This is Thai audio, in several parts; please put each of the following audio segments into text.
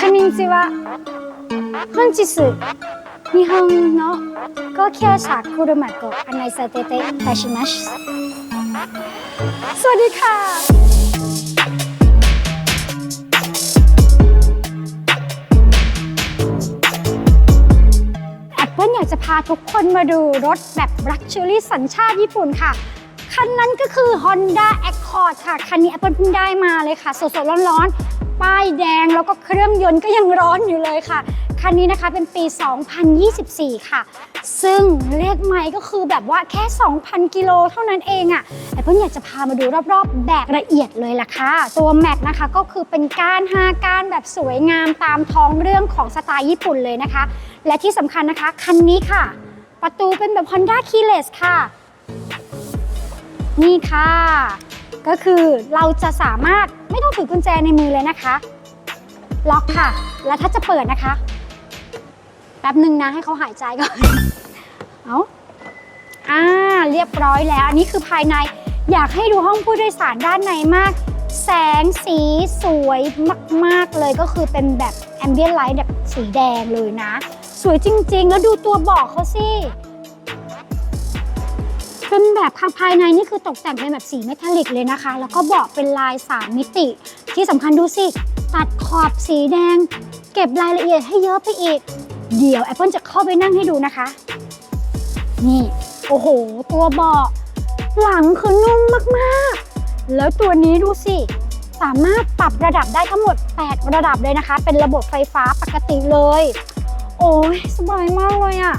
こんにちは本日日本の高級車車を案内させていたしますสวัสดีค่ะ แอปเปิลอยากจะพาทุกคนมาดูรถแบบ Luxury สัญชาติญี่ปุ่นค่ะ คันนั้นก็คือ Honda Accord ค่ะ คันนี้ Apple เพิ่งได้มาเลยค่ะ สดๆร้อนๆ ป้ายแดงแล้วก็เครื่องยนต์ก็ยังร้อนอยู่เลยค่ะ คันนี้นะคะเป็นปี 2024 ค่ะ ซึ่งเลขไมล์ก็คือแบบว่าแค่ 2,000 กิโลเท่านั้นเองอะ่ะแต่เพิ่งอยากจะพามาดูรอบๆ แบบละเอียดเลยล่ะค่ะ ตัวแม็กนะคะก็คือเป็นก้าน 5 ก้านแบบสวยงามตามท้องเรื่องของสไตล์ญี่ปุ่นเลยนะคะ และที่สำคัญนะคะ คันนี้ค่ะ ประตูเป็นแบบ Honda Keyless ค่ะ นี่ค่ะ ก็คือเราจะสามารถไม่ต้องถือกุญแจในมือเลยนะคะ ล็อกค่ะ แล้วถ้าจะเปิดนะคะ แป๊บหนึ่งนะให้เขาหายใจก่อน เอาอ่าเรียบร้อยแล้ว อันนี้คือภายในอยากให้ดูห้องผู้โดยสารด้านในมาก แสงสีสวยมาก ๆ เลยก็คือเป็นแบบแอมเบียนไลท์แบบสีแดงเลยนะ สวยจริง ๆ แล้วดูตัวเบาะเขาสิ เป็นแบบข้างภายในนี่คือตกแต่งเป็นแบบสีเมทัลลิกเลยนะคะ แล้วก็เบาะเป็นลาย 3 มิติ ที่สำคัญดูสิ ตัดขอบสีแดง เก็บรายละเอียดให้เยอะไปอีก เดี๋ยว Apple จะเข้าไปนั่งให้ดูนะคะ นี่ โอ้โห ตัวเบาะหลังคือนุ่มมากๆ แล้วตัวนี้ดูสิ สามารถปรับระดับได้ทั้งหมด 8 ระดับเลยนะคะ เป็นระบบไฟฟ้าปกติเลย โอ้ยสบายมากเลยอะ่ะ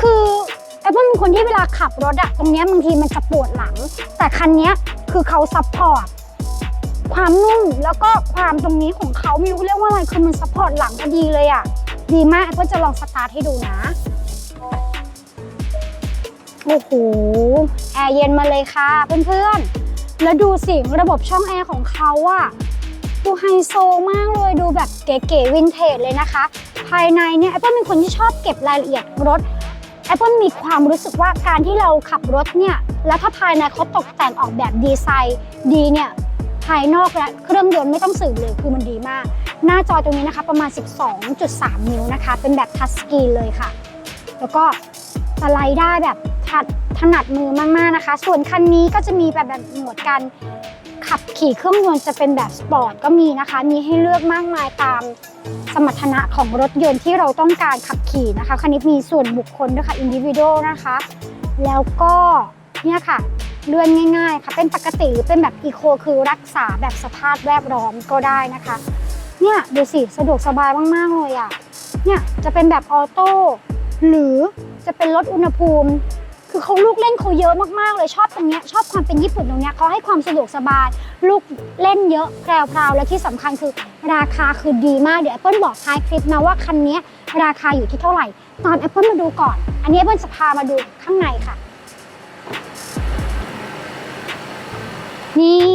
คือ แอปเป็นคนที่เวลาขับรถอะตรงเนี้ยบางทีมันจะปวดหลัง แต่คันนี้คือเขาซัพพอร์ตความนุ่มแล้วก็ความตรงนี้ของเขาไม่รู้เรียกว่าอะไรคือมันซัพพอร์ตหลังพอดีเลยอะดีมากแอปเปิลจะลองสตาร์ทให้ดูนะโอ้โหแอร์เย็นมาเลยค่ะเพื่อนๆแล้วดูสิระบบช่องแอร์ของเขาอะดูไฮโซมากเลยดูแบบเก๋ๆวินเทจเลยนะคะ ภายในเนี่ยแอปเปิลเป็นคนที่ชอบเก็บรายละเอียดรถ Apple มีความรู้สึกว่าการที่เราขับรถเนี่ย แล้วถ้าภายในเขาตกแต่งออกแบบดีไซน์ดีเนี่ย ภายนอกและเครื่องยนต์ไม่ต้องสืบเลยคือมันดีมาก หน้าจอตรงนี้นะคะประมาณ 12.3 นิ้วนะคะ เป็นแบบทัชสกรีนเลยค่ะ แล้วก็สไลด์ได้แบบถัดถนัดมือมากๆนะคะ ส่วนคันนี้ก็จะมีแบบแบบหมดการ ขับขี่เครื่องยนต์จะเป็นแบบสปอร์ตก็มีนะคะ มีให้เลือกมากมายตามสมรรถนะของรถยนต์ที่เราต้องการขับขี่นะคะ คันนี้มีส่วนบุคคลด้วยค่ะอินดิวิ a l นะคะ แล้วก็เนี่ยค่ะเลื่อนง่ายๆค่ะเป็นปกติหรือเป็นแบบอีโคคือรักษาแบบสภาพแวดล้อมก็ได้นะคะ เนี่ยดูสิสะดวกสบายมากๆเลยอะ่ะเนี่ยจะเป็นแบบออโต้หรือจะเป็นลดอุณหภูมิ คือเขาลูกเล่นเขาเยอะมากๆเลยชอบตรงเนี้ยชอบความเป็นญี่ปุ่นตรงเนี้ยเขาให้ความสะดวกสบาย ลูกเล่นเยอะแพรวๆและที่สำคัญคือราคาคือดีมากเดี๋ยว Apple บอกท้ายคลิปนะว่าคันนี้ราคาอยู่ที่เท่าไหร่ตาม Apple มาดูก่อน อันนี้ Apple จะพามาดูข้างในค่ะ นี่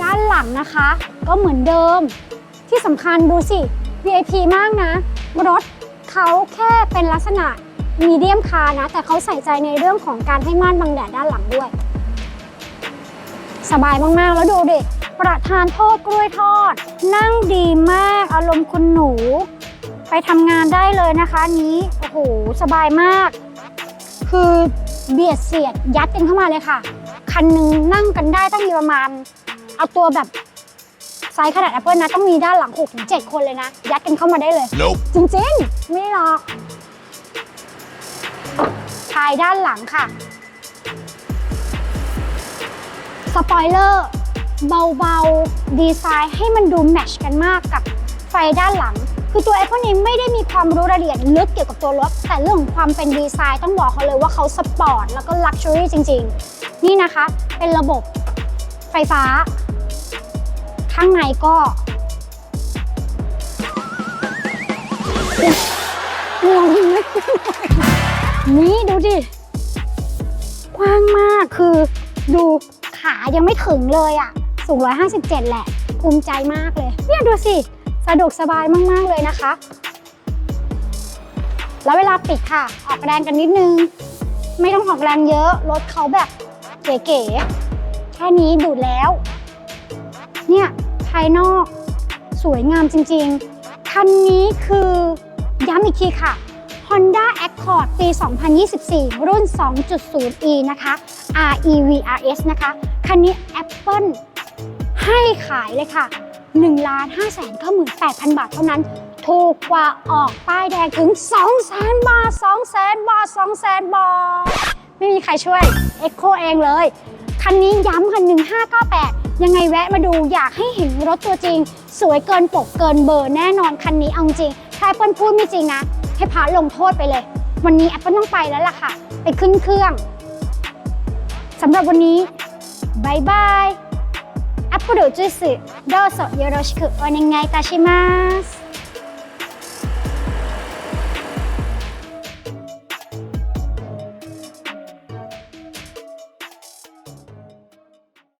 ด้านหลังนะคะ ก็เหมือนเดิม ที่สำคัญดูสิ VIP มากนะ รถเขาแค่เป็นลักษณะ มีเดียมคาร์นะ แต่เขาใส่ใจในเรื่องของการให้ม่านบังแดดด้านหลังด้วย สบายมาก ๆ แล้วดูดิประทานโทษกล้วยทอด นั่งดีมากอารมณ์คุณหนู ไปทำงานได้เลยนะคะอันนี้ โอ้โห สบายมาก คือเบียดเสียดยัดกันเข้ามาเลยค่ะ คันหนึ่งนั่งกันได้ต้องมีประมาณ เอาตัวแบบไซส์ขนาด Apple นะ ต้องมีด้านหลัง6-7ถึง7คนเลยนะ ยัดกันเข้ามาได้เลย Nope. จริง ๆ ไม่หรอก ชายด้านหลังค่ะ สปอยเลอร์เบาๆ ดีไซน์ให้มันดูแมชกันมากกับไฟด้านหลัง คือตัว Apple นี้ไม่ได้มีความรู้รายละเอียดลึกเกี่ยวกับตัวรถ แต่เรื่องของความเป็นดีไซน์ต้องบอกเขาเลยว่าเขาสปอร์ตแล้วก็ลักชัวรี่จริง ๆ นี่นะคะ เป็นระบบไฟฟ้า ข้างในก็งงเลย นี่ดูดิ กว้างมากคือดูขายังไม่ถึงเลยอะ่ะ สูง 157 แหละ ภูมิใจมากเลย เนี่ยดูสิ สะดวกสบายมาก ๆ เลยนะคะ แล้วเวลาปิดค่ะ ออกแรงกันนิดนึง ไม่ต้องออกแรงเยอะ รถเขาแบบเก๋ๆ แค่นี้ดูแล้ว เนี่ย ภายนอกสวยงามจริง ๆ คันนี้คือย้ำอีกทีค่ะ Honda Accord ปี 2024 รุ่น 2.0e นะคะ REVRS นะคะ คันนี้ Apple ให้ขายเลยค่ะ1ล้าน5แสน98,000 บาทเท่านั้น ถูกกว่าออกป้ายแดงถึง 2 0 0 0 0บาท 2 0 0 0 0บาท 2 0 0 0 0บาท ไม่มีใครช่วย Echo เองเลย คันนี้ย้ำค่ะ1598 ยังไงแวะมาดูอยากให้เห็นรถตัวจริง สวยเกินปกเกินเบอร์แน่นอนคันนี้เอาจริงถ้า Apple พูดไม่จริงนะ ให้พาลงโทษไปเลย วันนี้ Apple ต้องไปแล้วล่ะค่ะ ไปขึ้นเครื่องสำหรับวันนี้บายบาย アップルジュースどうぞよろしくお願いいたします。